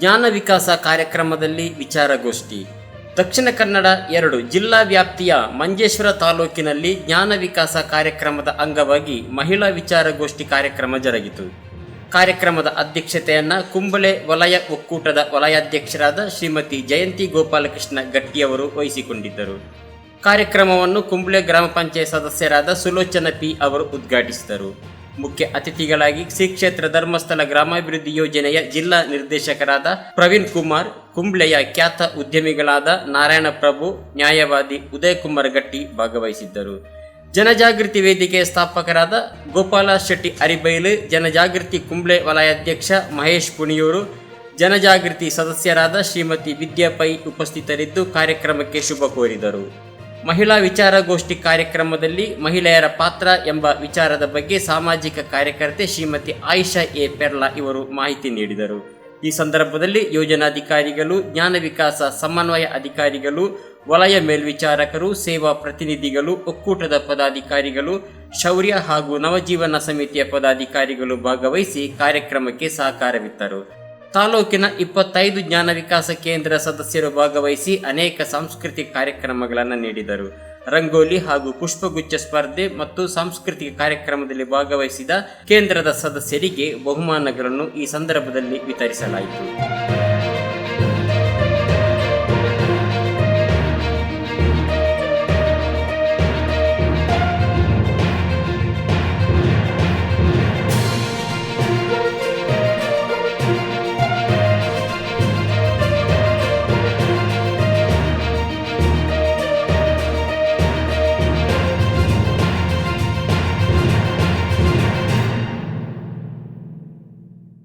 ಜ್ಞಾನ ವಿಕಾಸ ಕಾರ್ಯಕ್ರಮದಲ್ಲಿ ವಿಚಾರಗೋಷ್ಠಿ. ದಕ್ಷಿಣ ಕನ್ನಡ ಎರಡು ಜಿಲ್ಲಾ ವ್ಯಾಪ್ತಿಯ ಮಂಜೇಶ್ವರ ತಾಲೂಕಿನಲ್ಲಿ ಜ್ಞಾನ ವಿಕಾಸ ಕಾರ್ಯಕ್ರಮದ ಅಂಗವಾಗಿ ಮಹಿಳಾ ವಿಚಾರಗೋಷ್ಠಿ ಕಾರ್ಯಕ್ರಮ ಜರುಗಿತು. ಕಾರ್ಯಕ್ರಮದ ಅಧ್ಯಕ್ಷತೆಯನ್ನು ಕುಂಬಳೆ ವಲಯ ಒಕ್ಕೂಟದ ವಲಯಾಧ್ಯಕ್ಷರಾದ ಶ್ರೀಮತಿ ಜಯಂತಿ ಗೋಪಾಲಕೃಷ್ಣ ಗಟ್ಟಿಯವರು ವಹಿಸಿಕೊಂಡಿದ್ದರು. ಕಾರ್ಯಕ್ರಮವನ್ನು ಕುಂಬಳೆ ಗ್ರಾಮ ಪಂಚಾಯತ್ ಸದಸ್ಯರಾದ ಸುಲೋಚನ ಪಿ ಅವರು ಉದ್ಘಾಟಿಸಿದರು. ಮುಖ್ಯ ಅತಿಥಿಗಳಾಗಿ ಶ್ರೀ ಕ್ಷೇತ್ರ ಧರ್ಮಸ್ಥಳ ಗ್ರಾಮಾಭಿವೃದ್ಧಿ ಯೋಜನೆಯ ಜಿಲ್ಲಾ ನಿರ್ದೇಶಕರಾದ ಪ್ರವೀಣ್ ಕುಮಾರ್, ಕುಂಬ್ಳೆಯ ಖ್ಯಾತ ಉದ್ಯಮಿಗಳಾದ ನಾರಾಯಣ ಪ್ರಭು, ನ್ಯಾಯವಾದಿ ಉದಯ್ ಕುಮಾರ್ ಗಟ್ಟಿ ಭಾಗವಹಿಸಿದ್ದರು. ಜನಜಾಗೃತಿ ವೇದಿಕೆಯ ಸ್ಥಾಪಕರಾದ ಗೋಪಾಲ ಶೆಟ್ಟಿ ಅರಿಬೈಲು, ಜನಜಾಗೃತಿ ಕುಂಬ್ಳೆ ವಲಯಾಧ್ಯಕ್ಷ ಮಹೇಶ್ ಪುಣಿಯೂರು, ಜನಜಾಗೃತಿ ಸದಸ್ಯರಾದ ಶ್ರೀಮತಿ ವಿದ್ಯಾಪೈ ಉಪಸ್ಥಿತರಿದ್ದು ಕಾರ್ಯಕ್ರಮಕ್ಕೆ ಶುಭ ಕೋರಿದರು. ಮಹಿಳಾ ವಿಚಾರಗೋಷ್ಠಿ ಕಾರ್ಯಕ್ರಮದಲ್ಲಿ ಮಹಿಳೆಯರ ಪಾತ್ರ ಎಂಬ ವಿಚಾರದ ಬಗ್ಗೆ ಸಾಮಾಜಿಕ ಕಾರ್ಯಕರ್ತೆ ಶ್ರೀಮತಿ ಆಯಿಷಾ ಎ ಪೆರ್ಲಾ ಇವರು ಮಾಹಿತಿ ನೀಡಿದರು. ಈ ಸಂದರ್ಭದಲ್ಲಿ ಯೋಜನಾಧಿಕಾರಿಗಳು, ಜ್ಞಾನ ವಿಕಾಸ ಸಮನ್ವಯ ಅಧಿಕಾರಿಗಳು, ವಲಯ ಮೇಲ್ವಿಚಾರಕರು, ಸೇವಾ ಪ್ರತಿನಿಧಿಗಳು, ಒಕ್ಕೂಟದ ಪದಾಧಿಕಾರಿಗಳು, ಶೌರ್ಯ ಹಾಗೂ ನವಜೀವನ ಸಮಿತಿಯ ಪದಾಧಿಕಾರಿಗಳು ಭಾಗವಹಿಸಿ ಕಾರ್ಯಕ್ರಮಕ್ಕೆ ಸಹಕಾರವಿತ್ತರು. ತಾಲೂಕಿನ ಇಪ್ಪತ್ತೈದು ಜ್ಞಾನ ವಿಕಾಸ ಕೇಂದ್ರ ಸದಸ್ಯರು ಭಾಗವಹಿಸಿ ಅನೇಕ ಸಾಂಸ್ಕೃತಿಕ ಕಾರ್ಯಕ್ರಮಗಳನ್ನು ನೀಡಿದರು. ರಂಗೋಲಿ ಹಾಗೂ ಪುಷ್ಪಗುಚ್ಛ ಸ್ಪರ್ಧೆ ಮತ್ತು ಸಾಂಸ್ಕೃತಿಕ ಕಾರ್ಯಕ್ರಮದಲ್ಲಿ ಭಾಗವಹಿಸಿದ ಕೇಂದ್ರದ ಸದಸ್ಯರಿಗೆ ಬಹುಮಾನಗಳನ್ನು ಈ ಸಂದರ್ಭದಲ್ಲಿ ವಿತರಿಸಲಾಯಿತು.